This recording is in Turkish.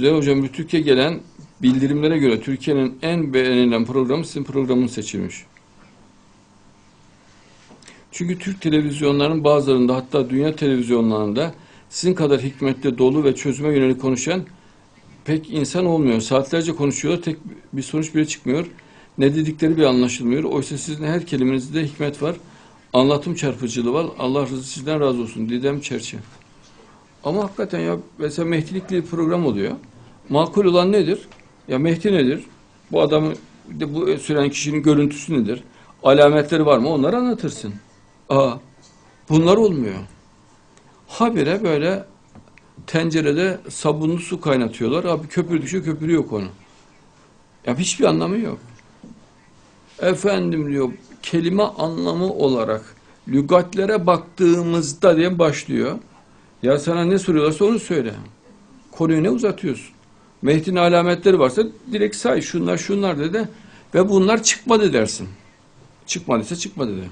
üzere hocam Rütük'e gelen bildirimlere göre Türkiye'nin en beğenilen programı sizin programınız seçilmiş. Çünkü Türk televizyonlarının bazılarında hatta dünya televizyonlarında sizin kadar hikmetle dolu ve çözüme yönelik konuşan pek insan olmuyor. Saatlerce konuşuyorlar, tek bir sonuç bile çıkmıyor. Ne dedikleri bile anlaşılmıyor. Oysa sizin her kelimenizde hikmet var. Anlatım çarpıcılığı var. Allah rızı sizden razı olsun. Didem Çerçe. Ama hakikaten ya mesela Mehdilikli bir program oluyor. Makul olan nedir? Ya Mehdi nedir? Bu adamı de bu süren kişinin görüntüsü nedir? Alametleri var mı? Onları anlatırsın. Aa, bunlar olmuyor. Habire böyle tencerede sabunlu su kaynatıyorlar. Abi köpür düşüyor, köpürü yok onu. Ya hiçbir anlamı yok. Efendim diyor, kelime anlamı olarak lügatlere baktığımızda diye başlıyor. Ya sana ne soruyorlarsa onu söyle. Konuyu ne uzatıyorsun? Mehdi'nin alametleri varsa direkt say şunlar şunlar dedi ve bunlar çıkmadı dersin. Çıkmadıysa çıkmadı de.